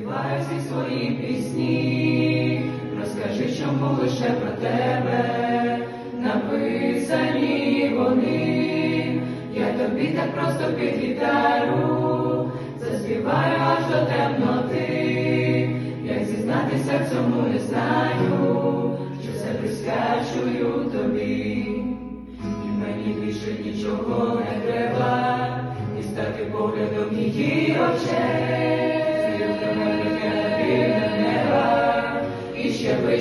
всі свої пісні, розкажи, чому лише про тебе. Написані вони, я тобі так просто під гітару. Заспіваю аж до темноти, як зізнатися в цьому не знаю, що все присвячую тобі, і мені більше нічого не треба, і стати поглядом її очей,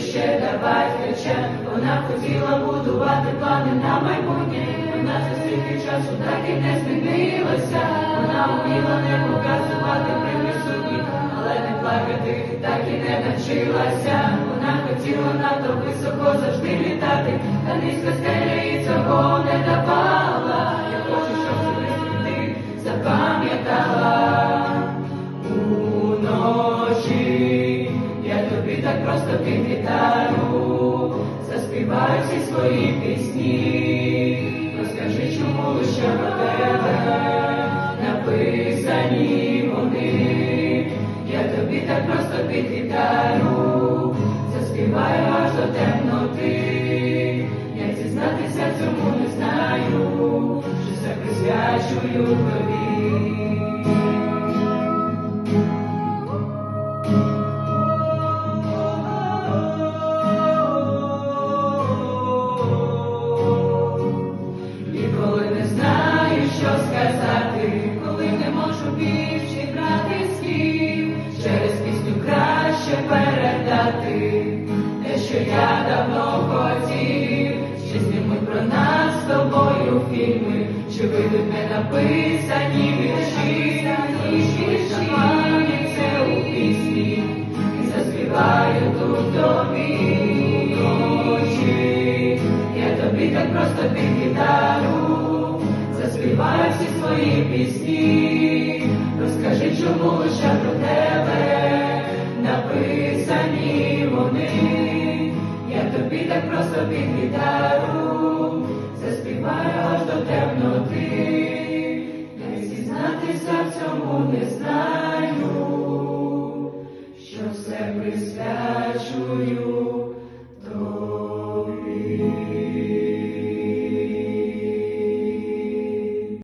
ще давай втече, вона хотіла будувати плани на майбутнє, вона за стільки часу так і не змінилася, вона вміла не показувати при присутні, але не плакати так і не навчилася, вона хотіла надто високо завжди літати, та низько стеля їй цього не давала, просто під гітару заспіваю всі свої пісні, розкажи, чому лише про тебе написані вони, я тобі так просто під гітару заспіваю аж до темноти, як зізнатися цьому не знаю, що все присвячую тобі. Сказати, коли не можу більше брати слів, через пісню краще передати те, що я давно хотів, що знімуть про нас з тобою фільми, що вийдуть не написані вірші, і більше це у пісні, і заспіваю тут тобі. Я тобі так просто під гітару заспіваю всі свої пісні, розкажи, чому лише про тебе написані вони, я тобі так просто під гітару заспіваю аж до темноти, Дай зізнатися в цьому не знаю, що все присвячую.